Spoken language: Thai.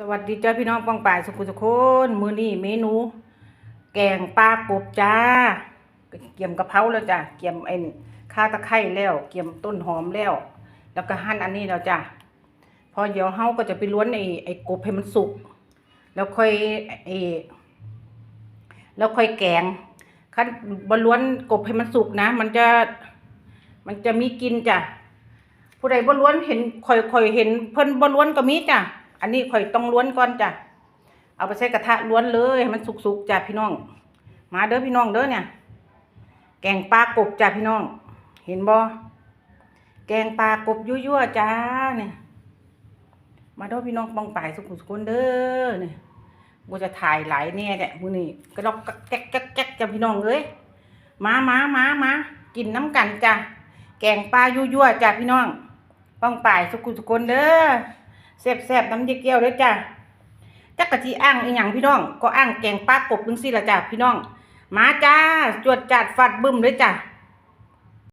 สวัสดีจ้าพี่น้องป้องป่ายสุขุสุคนมื้อนี้เมนู แกงปลากบจ้า เกี่ยมกระเพราแล้วจ้ะเกี่ยมไอ้ข้าตะไคร้แล้ว เกี่ยมต้นหอมแล้ว แล้วก็หั่นอันนี้แล้วจ้ะพอเดี๋ยวเฮาก็จะไปล้วนไอ้ไอ้กบให้มันสุก แล้วค่อยไอ้แล้วค่อยแกงคันบล้วนกบให้มันสุกนะ มันจะมันจะมีกลินจ้ะผู้ใดบล้วนเห็นข่อยข่อยเห็นเพิ่นบล้วนก็มีจ้ะ อันนี้ข่อยต้องล้วนก่อนจ้ะ เอาไปใส่กระทะล้วนเลยให้มันสุกๆจ้ะพี่น้อง มาเด้อพี่น้องเด้อเนี่ย แกงปลากบจ้ะพี่น้อง เห็นบ่แกงปลากบยั่วๆจ้าเนี่ย มาเด้อพี่น้องปองป่ายสุขุสุคนเด้อเนี่ยกูจะถ่ายหลายแน่เนี่ยมือนี้ก็ดอกแก๊กแก๊กแก๊กจ้ะพี่น้องเอ้ยมามามามากินน้ำกันจ้ะแกงปลายั่วๆจ้ะพี่น้องป้องป่ายสุกุสุคนเด้อ แซ่บๆน้ำเยี่เกี้ยวเลยจ้ะจักกะทิอ่างอีหยังพี่น้อง ก็อ่างแกงปลากบนึงสิละจ้ะพี่น้อง มาจ้า จวดจัดฟัดบึ้มเลยจ้ะ